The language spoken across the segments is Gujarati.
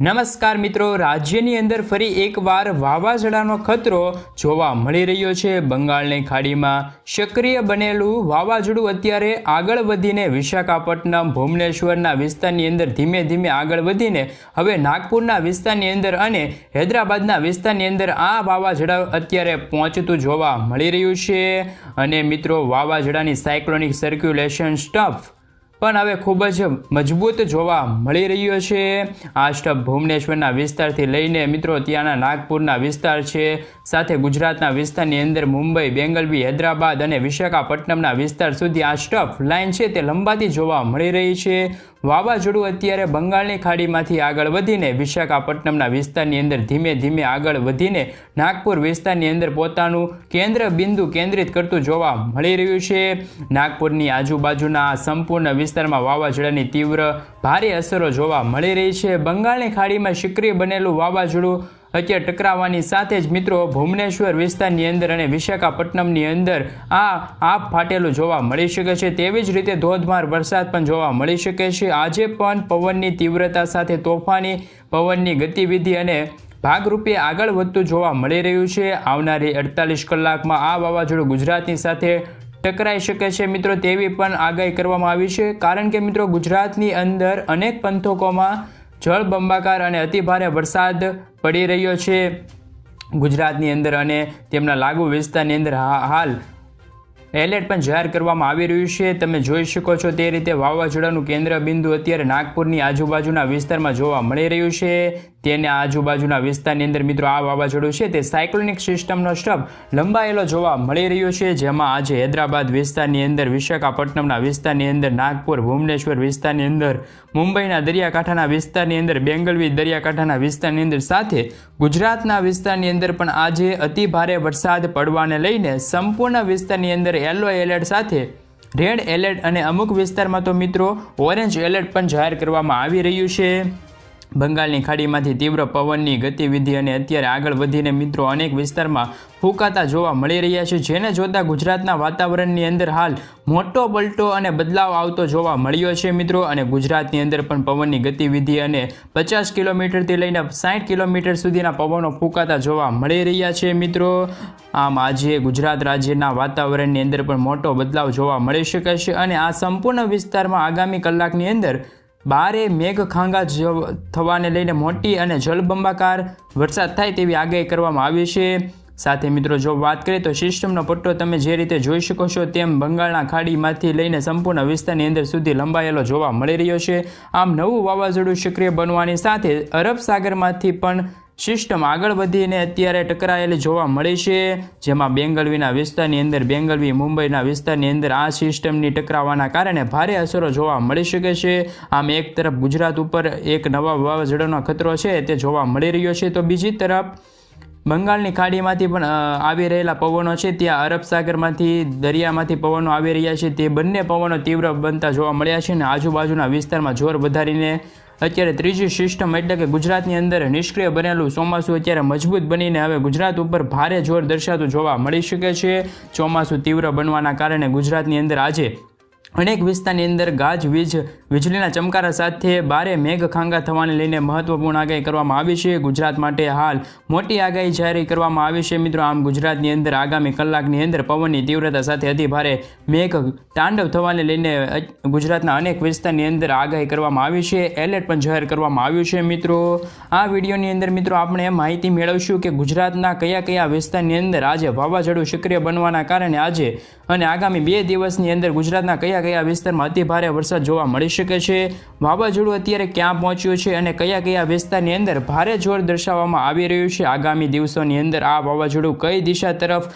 નમસ્કાર મિત્રો, રાજ્યની અંદર ફરી એકવાર વાવાઝોડાનો ખતરો જોવા મળી રહ્યો છે. બંગાળની ખાડીમાં સક્રિય બનેલું વાવાઝોડું અત્યારે આગળ વધીને વિશાખાપટ્ટનમ, ભુવનેશ્વરના વિસ્તારની અંદર ધીમે ધીમે આગળ વધીને હવે નાગપુરના વિસ્તારની અંદર અને હૈદરાબાદના વિસ્તારની અંદર આ વાવાઝોડા અત્યારે પહોંચતું જોવા મળી રહ્યું છે. અને મિત્રો, વાવાઝોડાની સાયક્લોનિક સર્ક્યુલેશન સ્ટફ પણ હવે ખૂબ જ મજબૂત જોવા મળી રહ્યો છે. આ સ્ટફ ભુવનેશ્વરના વિસ્તારથી લઈને મિત્રો, ત્યાંના નાગપુરના વિસ્તાર છે. સાથે ગુજરાતના વિસ્તારની અંદર મુંબઈ, બેંગલવી, હૈદરાબાદ અને વિશાખાપટ્ટનમના વિસ્તાર સુધી આ સ્ટફ લાઇન છે તે લંબાતી જોવા મળી રહી છે. વાવાઝોડું અત્યારે બંગાળની ખાડીમાંથી આગળ વધીને વિશાખાપટ્ટનમના વિસ્તારની અંદર ધીમે ધીમે આગળ વધીને નાગપુર વિસ્તારની અંદર પોતાનું કેન્દ્ર બિંદુ કેન્દ્રિત કરતું જોવા મળી રહ્યું છે. નાગપુરની આજુબાજુના સંપૂર્ણ વિસ્તારમાં વાવાઝોડાની તીવ્ર ભારે અસરો જોવા મળી રહી છે. બંગાળની ખાડીમાં સક્રિય બનેલું વાવાઝોડું અત્યારે ટકરાવવાની સાથે જ મિત્રો ભુવનેશ્વર વિસ્તારની અંદર અને વિશાખાપટ્ટનમની અંદર આ આપ ફાટેલું જોવા મળી શકે છે. તેવી જ રીતે ધોધમાર વરસાદ પણ જોવા મળી શકે છે. આજે પણ પવનની તીવ્રતા સાથે તોફાની, પવનની ગતિવિધિ અને ભાગરૂપે આગળ વધતું જોવા મળી રહ્યું છે. આવનારી અડતાલીસ કલાકમાં આ વાવાઝોડું ગુજરાતની સાથે ટકરાઈ શકે છે મિત્રો. તેવી પણ આગાહી કરવામાં આવી છે. કારણ કે મિત્રો ગુજરાતની અંદર અનેક પંથકોમાં જળબંબાકાર અને અતિભારે વરસાદ પડી રહ્યો છે ગુજરાતની અંદર અને તેમના લાગુ વિસ્તારની અંદર હાલ એલર્ટ પણ જાહેર કરવામાં આવી રહ્યું છે. તમે જોઈ શકો છો તે રીતે વાવાઝોડાનું કેન્દ્ર બિંદુ અત્યારે નાગપુરની આજુબાજુના વિસ્તારમાં જોવા મળી રહ્યું છે. તેના આજુબાજુના વિસ્તારની અંદર મિત્રો આ વાવાઝોડું છે તે સાયક્લોનિક સિસ્ટમનો સ્ટબ લંબાયેલો જોવા મળી રહ્યો છે, જેમાં આજે હૈદરાબાદ વિસ્તારની અંદર, વિશાખાપટ્ટનમના વિસ્તારની અંદર, નાગપુર, ભુવનેશ્વર વિસ્તારની અંદર, મુંબઈના દરિયાકાંઠાના વિસ્તારની અંદર, બેંગલવી દરિયાકાંઠાના વિસ્તારની અંદર સાથે ગુજરાતના વિસ્તારની અંદર પણ આજે અતિ ભારે વરસાદ પડવાને લઈને સંપૂર્ણ વિસ્તારની અંદર યલો એલર્ટ સાથે રેડ એલર્ટ અને અમુક વિસ્તારમાં તો મિત્રો ઓરેન્જ એલર્ટ પણ જાહેર કરવામાં આવી રહ્યું છે. બંગાળની ખાડીમાંથી તીવ્ર પવનની ગતિવિધિ અને અત્યારે આગળ વધીને મિત્રો અનેક વિસ્તારમાં ફૂંકાતા જોવા મળી રહ્યા છે, જેને જોતાં ગુજરાતના વાતાવરણની અંદર હાલ મોટો પલટો અને બદલાવ આવતો જોવા મળ્યો છે મિત્રો. અને ગુજરાતની અંદર પણ પવનની ગતિવિધિ અને પચાસ કિલોમીટરથી લઈને સાઠ કિલોમીટર સુધીના પવનો ફૂંકાતા જોવા મળી રહ્યા છે મિત્રો. આમ આજે ગુજરાત રાજ્યના વાતાવરણની અંદર પણ મોટો બદલાવ જોવા મળી શકે છે અને આ સંપૂર્ણ વિસ્તારમાં આગામી કલાકની અંદર બારે મેઘ ખાંગા જ- થવાને લઈને મોટી અને જળબંબાકાર વરસાદ થાય તેવી આગાહી કરવામાં આવી છે. સાથે મિત્રો, જો વાત કરીએ તો સિસ્ટમનો પટ્ટો તમે જે રીતે જોઈ શકો છો તેમ બંગાળના ખાડીમાંથી લઈને સંપૂર્ણ વિસ્તારની અંદર સુધી લંબાયેલો જોવા મળી રહ્યો છે. આમ નવું વાવાઝોડું સક્રિય બનવાની સાથે અરબ સાગરમાંથી પણ સિસ્ટમ આગળ વધીને અત્યારે ટકરાયેલી જોવા મળે છે. જેમાં બેંગલવીના વિસ્તારની અંદર, બેંગલવી મુંબઈના વિસ્તારની અંદર આ સિસ્ટમની ટકરાવાના કારણે ભારે અસરો જોવા મળી શકે છે. આમ એક તરફ ગુજરાત ઉપર એક નવા વાવાઝોડાનો ખતરો છે તે જોવા મળી રહ્યો છે. તો બીજી તરફ બંગાળની ખાડીમાંથી પણ આવી રહેલા પવનો છે. ત્યાં અરબ સાગરમાંથી, દરિયામાંથી પવનો આવી રહ્યા છે. તે બંને પવનો તીવ્ર બનતા જોવા મળ્યા છે અને આજુબાજુના વિસ્તારમાં જોર વધારીને અત્યારે ત્રીજી સિસ્ટમ એટલે કે ગુજરાતની અંદર નિષ્ક્રિય બનેલું ચોમાસું અત્યારે મજબૂત બનીને હવે ગુજરાત ઉપર ભારે જોર દર્શાતું જોવા મળી શકે છે. ચોમાસું તીવ્ર બનવાના કારણે ગુજરાતની અંદર આજે અનેક વિસ્તારની અંદર ગાજ, વીજ, વીજળીના ચમકારા સાથે ભારે મેઘ ખાંગા થવાને લઈને મહત્વપૂર્ણ આગાહી કરવામાં આવી છે. ગુજરાત માટે હાલ મોટી આગાહી જાહેર કરવામાં આવી છે. મિત્રો, આમ ગુજરાતની અંદર આગામી કલાકની અંદર પવનની તીવ્રતા સાથે અતિભારે મેઘ તાંડવ થવાને લઈને ગુજરાતના અનેક વિસ્તારની અંદર આગાહી કરવામાં આવી છે. એલર્ટ પણ જાહેર કરવામાં આવ્યું છે, મિત્રો. આ વિડીયોની અંદર, મિત્રો, આપણે માહિતી મેળવશું કે ગુજરાતના કયા કયા વિસ્તારની અંદર આજે વાવાઝોડું સક્રિય બનવાના કારણે આજે અને આગામી બે દિવસની અંદર ગુજરાતના કયા કયા વિસ્તારમાં અતિ ભારે વરસાદ જોવા મળી શકે છે? વાવાઝોડું અત્યારે ક્યાં પહોંચ્યું છે અને કયા કયા વિસ્તારની અંદર ભારે જોર દર્શાવવામાં આવી રહ્યું છે? આગામી દિવસોની અંદર આ વાવાઝોડું કઈ દિશા તરફ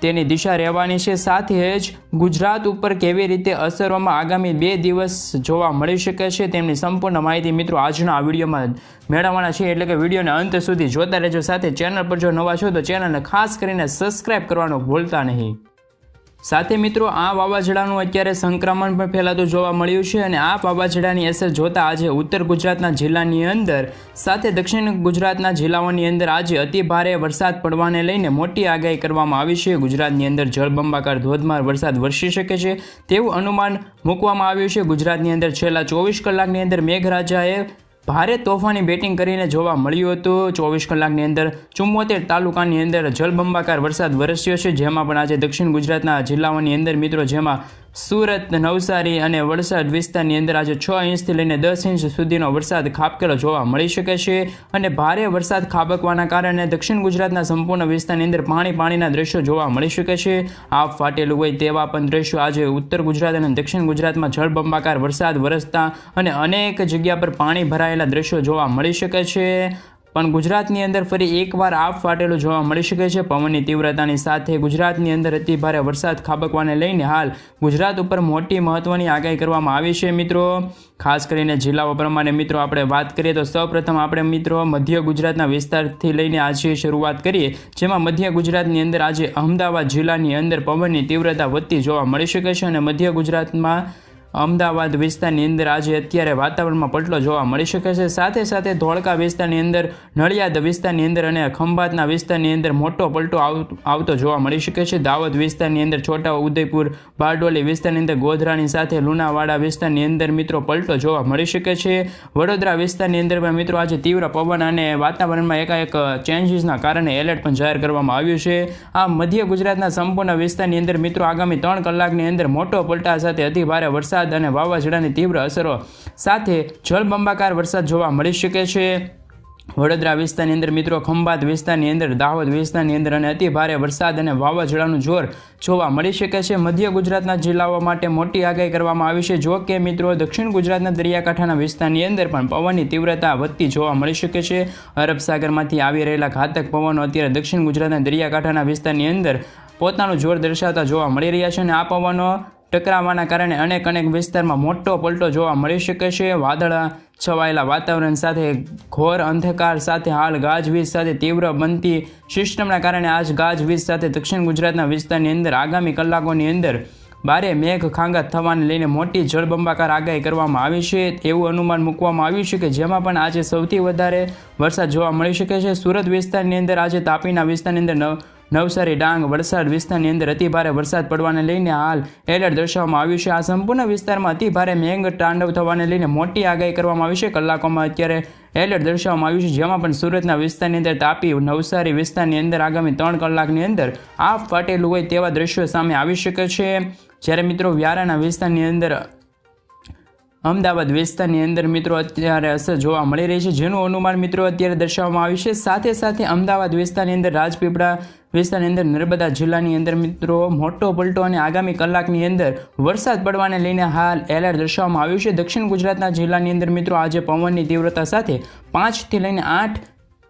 તેની દિશા રહેવાની છે? સાથે જ ગુજરાત ઉપર કેવી રીતે અસરોમાં આગામી બે દિવસ જોવા મળી શકે છે તેમની સંપૂર્ણ માહિતી મિત્રો આજના આ વિડીયોમાં મેળવવાના છે એટલે કે વિડીયોને અંત સુધી જોતા રહેજો. સાથે ચેનલ પર જો નવા છો તો ચેનલને ખાસ કરીને સબસ્ક્રાઇબ કરવાનું ભૂલતા નહીં. સાથે મિત્રો, આ વાવાઝોડાનું અત્યારે સંક્રમણ પણ ફેલાતું જોવા મળ્યું છે અને આ વાવાઝોડાની અસર જોતા આજે ઉત્તર ગુજરાતના જિલ્લાની અંદર સાથે દક્ષિણ ગુજરાતના જિલ્લાઓની અંદર આજે અતિ ભારે વરસાદ પડવાને લઈને મોટી આગાહી કરવામાં આવી છે. ગુજરાતની અંદર જળબંબાકાર ધોધમાર વરસાદ વરસી શકે છે. તેવું અનુમાન મૂકવામાં આવ્યું છે. ગુજરાતની અંદર છેલ્લા ચોવીસ કલાકની અંદર મેઘરાજાએ ભારે તોફાની બેટિંગ કરીને જોવા મળ્યું હતું. ચોવીસ કલાકની અંદર ચુમ્મોતેર તાલુકાની અંદર જલબંબાકાર વરસાદ વરસ્યો છે. જેમાં પણ આજે દક્ષિણ ગુજરાતના જિલ્લાઓની અંદર મિત્રો જેમાં સુરત, નવસારી અને વલસાડ વિસ્તારની અંદર આજે છ ઇંચથી લઈને દસ ઇંચ સુધીનો વરસાદ ખાબકેલો જોવા મળી શકે છે અને ભારે વરસાદ ખાબકવાના કારણે દક્ષિણ ગુજરાતના સંપૂર્ણ વિસ્તારની અંદર પાણી પાણીના દ્રશ્યો જોવા મળી શકે છે. આપ ફાટેલું હોય તેવા પણ દ્રશ્યો આજે ઉત્તર ગુજરાત અને દક્ષિણ ગુજરાતમાં જળબંબાકાર વરસાદ વરસતા અને અનેક જગ્યા પર પાણી ભરાયેલા દ્રશ્યો જોવા મળી શકે છે. પણ ગુજરાતની અંદર ફરી એકવાર આપ ફાટેલું જોવા મળી શકે છે. પવનની તીવ્રતાની સાથે ગુજરાતની અંદર અતિ ભારે વરસાદ ખાબકવાને લઈને હાલ ગુજરાત ઉપર મોટી મહત્વની આગાહી કરવામાં આવી છે મિત્રો. ખાસ કરીને જિલ્લાઓ પ્રમાણે મિત્રો આપણે વાત કરીએ તો સૌપ્રથમ આપણે મિત્રો મધ્ય ગુજરાતના વિસ્તારથી લઈને આજે શરૂઆત કરીએ, જેમાં મધ્ય ગુજરાતની અંદર આજે અમદાવાદ જિલ્લાની અંદર પવનની તીવ્રતા વધતી જોવા મળી શકે છે અને મધ્ય ગુજરાતમાં અમદાવાદ વિસ્તારની અંદર આજે અત્યારે વાતાવરણમાં પલટો જોવા મળી શકે છે. સાથે સાથે ધોળકા વિસ્તારની અંદર, નડિયાદ વિસ્તારની અંદર અને ખંભાતના વિસ્તારની અંદર મોટો પલટો આવ- આવતો જોવા મળી શકે છે. દાહોદ વિસ્તારની અંદર છોટા ઉદયપુર, બારડોલી વિસ્તારની અંદર ગોધરાની સાથે લુણાવાડા વિસ્તારની અંદર મિત્રો પલટો જોવા મળી શકે છે. વડોદરા વિસ્તારની અંદર પણ મિત્રો આજે તીવ્ર પવન અને વાતાવરણમાં એકાએક ચેન્જીસના કારણે એલર્ટ પણ જાહેર કરવામાં આવ્યું છે. આ મધ્ય ગુજરાતના સંપૂર્ણ વિસ્તારની અંદર મિત્રો આગામી ત્રણ કલાકની અંદર મોટો પલટા સાથે અતિ ભારે વરસાદ અને વાવાઝોડાની તીવ્ર અસરો સાથે જળબંબાકાર વરસાદ જોવા મળી શકે છે. વડોદરા વિસ્તારની અંદર મિત્રો ખંભાત વિસ્તારની અંદર, દાહોદ વિસ્તારની અંદર અને અતિ વરસાદ અને વાવાઝોડાનું જોર જોવા મળી શકે છે. મધ્ય ગુજરાતના જિલ્લાઓ માટે મોટી આગાહી કરવામાં આવી છે. જો કે મિત્રો, દક્ષિણ ગુજરાતના દરિયાકાંઠાના વિસ્તારની અંદર પણ પવનની તીવ્રતા વધતી જોવા મળી શકે છે. અરબ સાગરમાંથી આવી રહેલા ઘાતક પવનો અત્યારે દક્ષિણ ગુજરાતના દરિયાકાંઠાના વિસ્તારની અંદર પોતાનું જોર દર્શાવતા જોવા મળી રહ્યા છે અને આ પવનો ટકરાવાના કારણે અનેક અનેક વિસ્તારમાં મોટો પલટો જોવા મળી શકે છે. વાદળા છવાયેલા વાતાવરણ સાથે, ઘોર અંધકાર સાથે, હાલ ગાજવીજ સાથે તીવ્ર બનતી સિસ્ટમના કારણે આજ ગાજવીજ સાથે દક્ષિણ ગુજરાતના વિસ્તારની અંદર આગામી કલાકોની અંદર બારે મેઘ ખાંગા થવાને લઈને મોટી જળબંબાકાર આગાહી કરવામાં આવી છે. એવું અનુમાન મૂકવામાં આવ્યું છે કે જેમાં પણ આજે સૌથી વધારે વરસાદ જોવા મળી શકે છે. સુરત વિસ્તારની અંદર આજે તાપીના વિસ્તારની અંદર નવસારી, ડાંગ, વલસાડ વિસ્તારની અંદર અતિ ભારે વરસાદ પડવાને લઈને હાલ એલર્ટ દર્શાવવામાં આવ્યું છે. આ સંપૂર્ણ વિસ્તારમાં અતિ ભારે મેઘ તાંડવ થવાને લઈને મોટી આગાહી કરવામાં આવી છે. કલાકોમાં અત્યારે એલર્ટ દર્શાવવામાં આવ્યું છે, જેમાં પણ સુરતના વિસ્તારની અંદર તાપી, નવસારી વિસ્તારની અંદર આગામી ત્રણ કલાકની અંદર આ ફાટેલું હોય તેવા દ્રશ્યો સામે આવી શકે છે. જ્યારે મિત્રો વ્યારાના વિસ્તારની અંદર અમદાવાદ વિસ્તારની અંદર મિત્રો અત્યારે અસર જોવા મળી રહી છે. જેનું અનુમાન મિત્રો અત્યારે દર્શાવવામાં આવ્યું છે. સાથે સાથે અમદાવાદ વિસ્તારની અંદર રાજપીપળા વિસ્તારની અંદર નર્મદા જિલ્લાની અંદર મિત્રો મોટો પલટો અને આગામી કલાકની અંદર વરસાદ પડવાને લઈને હાલ એલર્ટ દર્શાવવામાં આવ્યું છે. દક્ષિણ ગુજરાતના જિલ્લાની અંદર મિત્રો આજે પવનની તીવ્રતા સાથે પાંચથી લઈને આઠ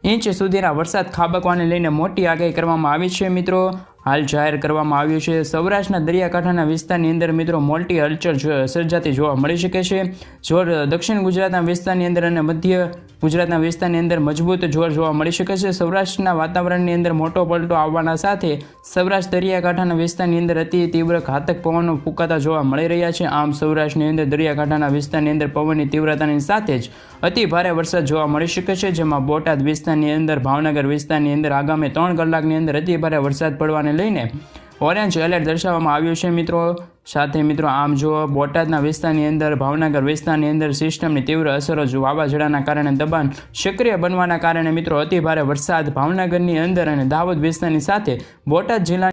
ઇંચ સુધીના વરસાદ ખાબકવાને લઈને મોટી આગાહી કરવામાં આવી છે. મિત્રો હાલ જાહેર કરવામાં આવ્યું છે. સૌરાષ્ટ્રના દરિયાકાંઠાના વિસ્તારની અંદર મિત્રો મોટી હલચલ સર્જાતી જોવા મળી શકે છે. જોર દક્ષિણ ગુજરાતના વિસ્તારની અંદર અને મધ્ય ગુજરાતના વિસ્તારની અંદર મજબૂત જોર જોવા મળી શકે છે. સૌરાષ્ટ્રના વાતાવરણની અંદર મોટો પલટો આવવાના સાથે સૌરાષ્ટ્ર દરિયાકાંઠાના વિસ્તારની અંદર અતિ તીવ્ર ઘાતક પવનો ફૂંકાતા જોવા મળી રહ્યા છે. આમ સૌરાષ્ટ્રની અંદર દરિયાકાંઠાના વિસ્તારની અંદર પવનની તીવ્રતાની સાથે જ અતિ ભારે વરસાદ જોવા મળી શકે છે, જેમાં બોટાદ વિસ્તારની અંદર, ભાવનગર વિસ્તારની અંદર આગામી ત્રણ કલાકની અંદર અતિ ભારે વરસાદ પડવાને લઈને ઓરેન્જ એલર્ટ દર્શાવવામાં આવ્યું છે મિત્રો. સાથે મિત્રો, આમ જો બોટાદના વિસ્તારની અંદર, ભાવનગર વિસ્તારની અંદર સિસ્ટમની તીવ્ર અસરો જો વાવાઝોડાના કારણે દબાણ સક્રિય બનવાના કારણે મિત્રો અતિભારે વરસાદ ભાવનગરની અંદર અને દાહોદ વિસ્તારની સાથે બોટાદ જિલ્લા